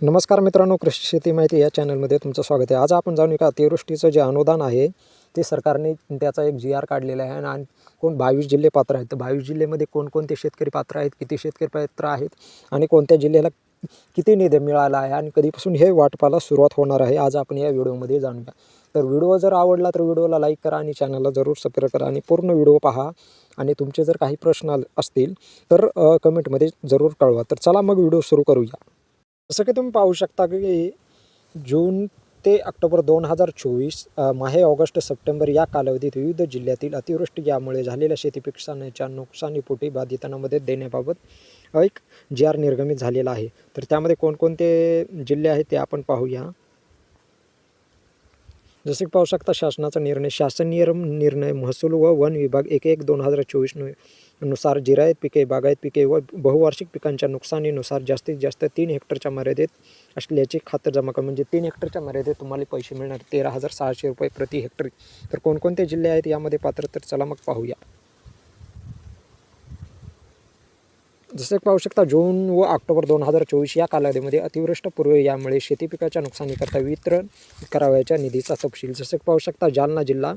नमस्कार मित्रांनो कृषी शेती माहिती या चॅनलमध्ये तुमचं स्वागत आहे. आज आपण जाणूया का अतिवृष्टीचं जे अनुदान आहे ते सरकारने त्याचा एक जी आर काढलेला आहे आणि कोण बावीस जिल्हे पात्र आहेत. तर बावीस जिल्ह्यामध्ये कोणकोणते शेतकरी पात्र आहेत किती शेतकरी पात्र आहेत आणि कोणत्या जिल्ह्याला किती निधी मिळाला आहे आणि कधीपासून हे वाटपाला सुरुवात होणार आहे आज आपण या व्हिडिओमध्ये जाणूया तर व्हिडिओ जर आवडला तर व्हिडिओला लाईक करा आणि चॅनलला जरूर सबस्क्राईब करा आणि पूर्ण व्हिडिओ पहा आणि तुमचे जर काही प्रश्न असतील तर कमेंटमध्ये जरूर कळवा. तर चला मग व्हिडिओ सुरू करूया. जसं की तुम्ही पाहू शकता की जून ते ऑक्टोबर दोन हजार चोवीस माहे ऑगस्ट सप्टेंबर या कालावधीत विविध जिल्ह्यातील अतिवृष्टी यामुळे झालेल्या शेती नुकसानीपोटी बाधितांना मदत देण्याबाबत एक जी आर निर्गमित झालेला आहे. तर त्यामध्ये कोणकोणते जिल्हे आहेत ते आपण पाहूया. जसे की पाहू शकता शासनाचा निर्णय शासनीय निर्णय महसूल व वन विभाग एक एक दोन हजार चोवीसनुसार जिरायत पिके बागायत पिके व बहुवार्षिक पिकांच्या नुकसानीनुसार जास्तीत जास्त तीन हेक्टरच्या मर्यादेत असल्याची खातर जमा करा म्हणजे तीन हेक्टरच्या मर्यादेत तुम्हाला पैसे मिळणार तेरा हजार सहाशे रुपये प्रति हेक्टर. तर कोणकोणते जिल्हे आहेत यामध्ये पात्र तर चला मग पाहूया. जसे पाहू शकता जून व ऑक्टोबर दोन हजार चोवीस या कालावधीमध्ये अतिवृष्टपूर्व यामुळे शेती पिकाच्या नुकसानीकरता वितरण करावयाच्या निधीचा तपशील. जसे पाहू शकता जालना जिल्हा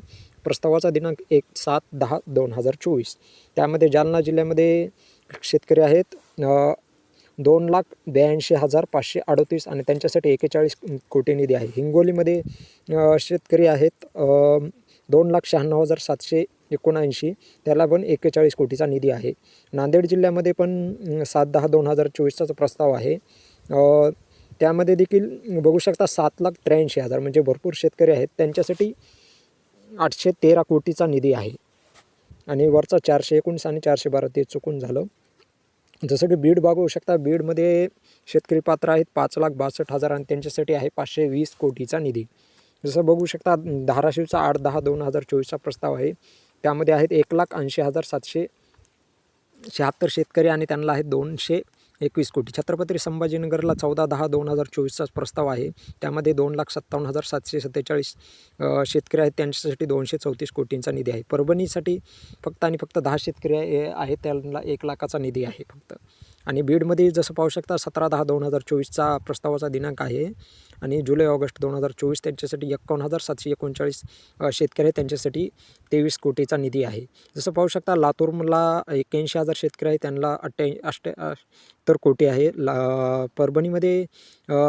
प्रस्तावाचा दिनांक एक सात दहा दोन हजार चोवीस. त्यामध्ये जालना जिल्ह्यामध्ये शेतकरी आहेत दोन लाख ब्याऐंशी हजार पाचशे अडतीस आणि त्यांच्यासाठी एकेचाळीस कोटी निधी आहे. हिंगोलीमध्ये शेतकरी आहेत दोन लाख शहाण्णव हजार सातशे एकोणऐंशी त्याला पण एकेचाळीस कोटीचा निधी आहे. नांदेड जिल्ह्यामध्ये पण सात दहा दोन हजार चोवीसचा प्रस्ताव आहे. त्यामध्ये देखील बघू शकता सात लाख त्र्याऐंशी हजार म्हणजे भरपूर शेतकरी आहेत. त्यांच्यासाठी आठशे तेरा कोटीचा निधी आहे. आणि वरचा चारशे एकोणीस आणि चारशे बारा ते चुकून झालं. जसं की बीड बघू शकता बीडमध्ये शेतकरी पात्र आहेत. पाच लाख बासष्ट हजार आणि त्यांच्यासाठी आहे पाचशे वीस कोटीचा निधी. जसं बघू शकता धाराशिवचा आठ दहा दोन हजार चोवीसचा प्रस्ताव आहे. त्यामध्ये आहेत एक लाख ऐंशी हजार सातशे शहात्तर शेतकरी आणि त्यांना आहेत दोनशे एकवीस कोटी. छत्रपती संभाजीनगरला चौदा दहा दोन हजार चोवीसचा प्रस्ताव आहे. त्यामध्ये दोन लाख सत्तावन्न हजार सातशे सत्तेचाळीस शेतकरी आहेत. त्यांच्यासाठी दोनशे चौतीस कोटींचा निधी आहे. परभणीसाठी फक्त आणि फक्त दहा शेतकरी आहेत त्यांना एक लाखाचा निधी आहे फक्त. आणि बीडमध्ये जसं पाहू शकता सतरा दहा दोन हजार चोवीसचा प्रस्तावाचा दिनांक आहे. आणि जुलै ऑगस्ट दोन हजार चोवीस त्यांच्यासाठी एक्कावन्न हजार सातशे एकोणचाळीस शेतकरी आहे त्यांच्यासाठी तेवीस कोटीचा निधी आहे. जसं पाहू शकता लातूरला एक्क्याऐंशी हजार शेतकरी आहे त्यांना अठ्ठ्या अष्ट तर कोटी आहे. ला परभणीमध्ये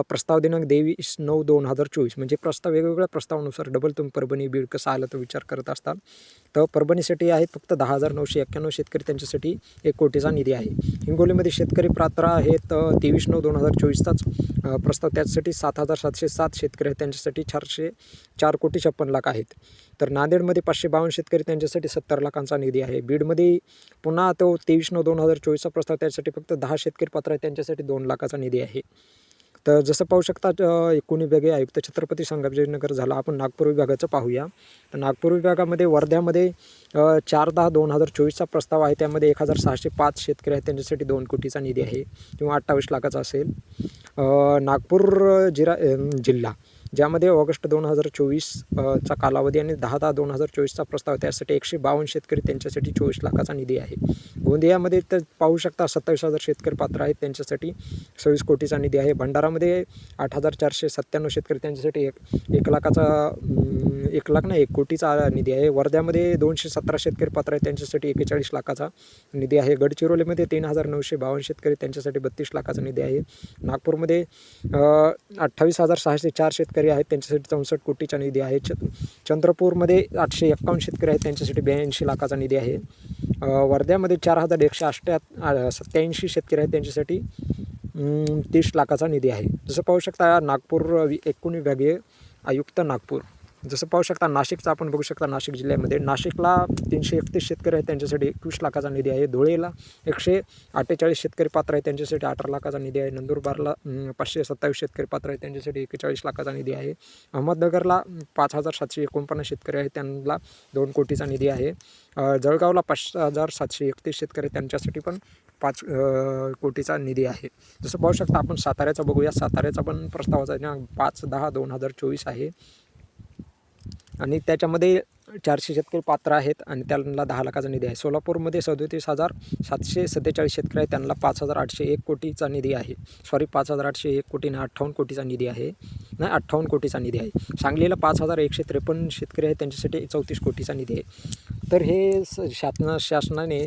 प्रस्ताव दिनांक तेवीस नऊ दोन हजार चोवीस म्हणजे प्रस्ताव वेगवेगळ्या प्रस्तावानुसार डबल तुम्ही परभणी बीड कसं आलं तर विचार करत असता तर परभणीसाठी आहेत फक्त दहा हजार नऊशे एक्क्याण्णव शेतकरी त्यांच्यासाठी एक कोटीचा निधी आहे. हिंगोलीमध्ये शेतकरी पात्र आहेत. तेवीस नऊ दोन हजार चोवीसचाच प्रस्ताव. त्यासाठी सात हजार सातशे सात शेतकरी आहेत त्यांच्यासाठी चारशे चार कोटी छप्पन लाख आहेत. तर नांदेडमध्ये पाचशे बावन्न शेतकरी त्यांच्यासाठी सत्तर लाखांचा निधी आहे. बीडमध्ये पुन्हा तो तेवीस नऊ दोन हजार चोवीसचा प्रस्ताव त्यासाठी फक्त दहा शेतकरी पात्र आहेत त्यांच्यासाठी दोन लाखाचा निधी आहे. तर जसं पाहू शकता एकूणी एकूण विभागीय आयुक्त छत्रपती संभाजीनगर झाला. आपण नागपूर विभागाचं पाहूया. तर नागपूर विभागामध्ये वर्ध्यामध्ये चार दहा दोन हजार चोवीसचा प्रस्ताव आहे. त्यामध्ये एक हजार सहाशे पाच शेतकरी आहेत त्यांच्यासाठी दोन कोटीचा निधी आहे. किंवा अठ्ठावीस लाखाचा असेल. नागपूर जिरा जिल्हा. ज्यामध्ये ऑगस्ट दोन हजार चोवीस चा कालावधी आणि दहा दहा दोन हजार चोवीसचा प्रस्ताव त्यासाठी एकशे बावन्न शेतकरी त्यांच्यासाठी चोवीस लाखाचा निधी आहे. गोंदियामध्ये तर पाहू शकता सत्तावीस हजार शेतकरी पात्र आहेत त्यांच्यासाठी. सव्वीस कोटीचा निधी आहे. भंडारामध्ये आठ हजार चारशे सत्त्याण्णव शेतकरी त्यांच्यासाठी एक एक लाखाचा एक लाख नाही एक कोटीचा निधी आहे. वर्ध्यामध्ये दोनशे सतरा शेतकरी पात्र आहेत त्यांच्यासाठी एकेचाळीस लाखाचा निधी आहे. गडचिरोलीमध्ये तीन हजार नऊशे बावन्न शेतकरी त्यांच्यासाठी बत्तीस लाखाचा निधी आहे. नागपूरमध्ये अठ्ठावीस हजार सहाशे चार शेतकरी आहेत त्यांच्यासाठी चौसष्ट कोटीचा निधी आहे. च चंद्रपूरमध्ये आठशे एक्कावन्न शेतकरी आहेत त्यांच्यासाठी ब्याऐंशी लाखाचा निधी आहे. वर्ध्यामध्ये चार हजार एकशे अष्ट्या सत्याऐंशी शेतकरी आहेत त्यांच्यासाठी तीस लाखाचा निधी आहे. जसं पाहू शकता नागपूर एकूण विभागीय आयुक्त नागपूर. जसं पाहू शकता नाशिकचं आपण बघू शकता नाशिक जिल्ह्यामध्ये. नाशिकला तीनशे एकतीस शेतकरी आहेत त्यांच्यासाठी एकवीस लाखाचा निधी आहे. धुळेला एकशे अठ्ठेचाळीस शेतकरी पात्र आहे त्यांच्यासाठी अठरा लाखाचा निधी आहे. नंदुरबारला पाचशे सत्तावीस शेतकरी पात्र आहे त्यांच्यासाठी एकेचाळीस लाखाचा निधी आहे. अहमदनगरला पाच हजार सातशे एकोणपन्नास शेतकरी आहेत त्यांना दोन कोटीचा निधी आहे. जळगावला पाच हजार सातशे एकतीस शेतकरी त्यांच्यासाठी पण पाच कोटीचा निधी आहे. जसं पाहू शकता आपण साताऱ्याचा बघूया. साताऱ्याचा पण प्रस्तावाचा पाच दहा दोन हजार चोवीस आहे. आणि त्याच्यामध्ये चारशे शेतकरी पात्र आहेत आणि त्यांना दहा लाखाचा निधी आहे. सोलापूरमध्ये सदोतीस हजार सातशे सत्तेचाळीस शेतकरी आहेत. त्यांना पाच हजार आठशे एक कोटीचा निधी आहे. सॉरी पाच हजार आठशे एक कोटी नाही अठ्ठावन्न कोटीचा निधी आहे. नाही अठ्ठावन्न कोटीचा निधी आहे. सांगलीला पाच हजार एकशे त्रेपन्न शेतकरी आहेत. त्यांच्यासाठी चौतीस कोटीचा निधी आहे. तर हे स शासना शासनाने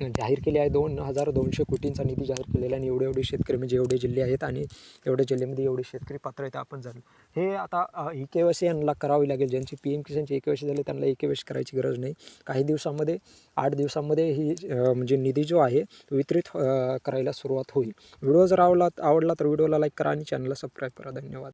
जाहीर केले आहे. दोन हजार दोनशे कोटींचा निधी जाहीर केलेला आणि एवढे एवढे शेतकरी म्हणजे एवढे जिल्हे आहेत आणि एवढ्या जिल्ह्यामध्ये एवढे शेतकरी पात्र आहेत. आपण जाणलो हे आता ई के वाय सी यांना करावी लागेल. ज्यांची पी एम किसानची ई के वाय सी झाली त्यांना ई के वाय सी करायची गरज नाही. काही दिवसामध्ये आठ दिवसामध्ये ही म्हणजे निधी जो आहे तो वितरित करायला सुरुवात होईल. व्हिडिओ जर आवडला आवडला तर व्हिडिओला लाईक करा आणि चॅनलला सबस्क्राईब करा. धन्यवाद.